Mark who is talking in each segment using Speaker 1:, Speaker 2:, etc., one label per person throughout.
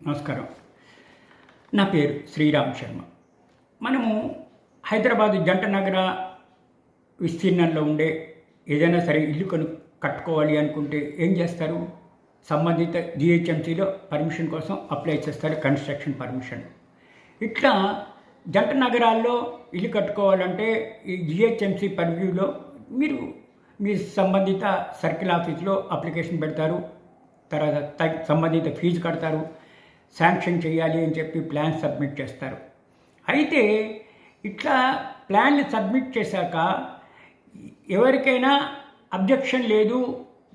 Speaker 1: నమస్కారం. నా పేరు శ్రీరామ్ శర్మ. మనము హైదరాబాద్ జంట నగర విస్తీర్ణంలో ఉండే ఏదైనా సరే ఇల్లు కను కట్టుకోవాలి అనుకుంటే ఏం చేస్తారు? సంబంధిత జిహెచ్ఎంసీలో పర్మిషన్ కోసం అప్లై చేస్తారు కన్స్ట్రక్షన్ పర్మిషన్. ఇట్లా జంట నగరాల్లో ఇల్లు కట్టుకోవాలంటే ఈ జిహెచ్ఎంసీ పర్వ్యూలో మీరు మీ సంబంధిత సర్కిల్ ఆఫీస్లో అప్లికేషన్ పెడతారు తర్వాత సంబంధిత ఫీజు కడతారు శాంక్షన్ చేయాలి అని చెప్పి ప్లాన్ సబ్మిట్ చేస్తారు. అయితే ఇట్లా ప్లాన్లు సబ్మిట్ చేశాక ఎవరికైనా అబ్జెక్షన్ లేదు.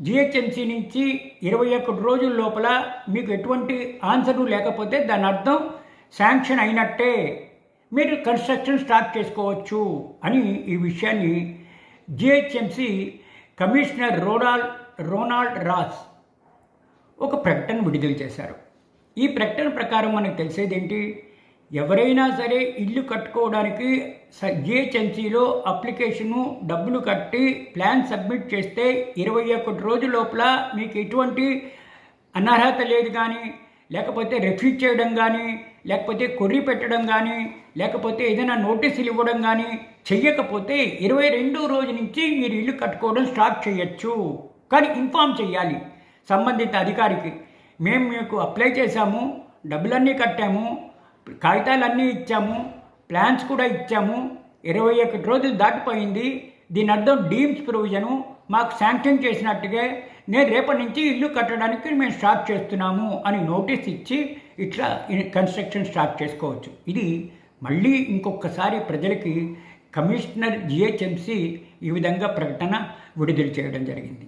Speaker 1: జిహెచ్ఎంసీ నుంచి ఇరవై ఒకటి రోజుల లోపల మీకు ఎటువంటి ఆన్సరు లేకపోతే దాని అర్థం శాంక్షన్ అయినట్టే. మీరు కన్స్ట్రక్షన్ స్టార్ట్ చేసుకోవచ్చు అని ఈ విషయాన్ని GHMC commissioner Ronald Ronald Ross ఒక ప్రకటన విడుదల చేశారు. ఈ ప్రకటన ప్రకారం మనకు తెలిసేది ఏంటి ఎవరైనా సరే ఇల్లు కట్టుకోవడానికి జిహెచ్ఎంసీలో అప్లికేషను డబ్బులు కట్టి ప్లాన్ సబ్మిట్ చేస్తే ఇరవై ఒకటి రోజుల లోపల మీకు ఎటువంటి అనర్హత లేదు కానీ లేకపోతే రిఫ్యూజ్ చేయడం కానీ లేకపోతే కొర్రి పెట్టడం కానీ లేకపోతే ఏదైనా నోటీసులు ఇవ్వడం కానీ చెయ్యకపోతే ఇరవై రెండో రోజు నుంచి మీరు ఇల్లు కట్టుకోవడం స్టార్ట్ చేయొచ్చు. కానీ ఇన్ఫామ్ చేయాలి సంబంధిత అధికారికి. మేము మీకు అప్లై చేశాము డబ్బులన్నీ కట్టాము కాగితాలన్నీ ఇచ్చాము ప్లాన్స్ కూడా ఇచ్చాము. ఇరవై ఒకటి రోజులు దాటిపోయింది. దీని అర్థం డీమ్స్ ప్రొవిజను మాకు శాంక్షన్ చేసినట్టుగా నేను రేపటి నుంచి ఇల్లు కట్టడానికి మేము స్టార్ట్ చేస్తున్నాము అని నోటీస్ ఇచ్చి ఇట్లా కన్స్ట్రక్షన్ స్టార్ట్ చేసుకోవచ్చు. ఇది మళ్ళీ ఇంకొకసారి ప్రజలకి కమిషనర్ జిహెచ్ఎంసి ఈ విధంగా ప్రకటన విడుదల చేయడం జరిగింది.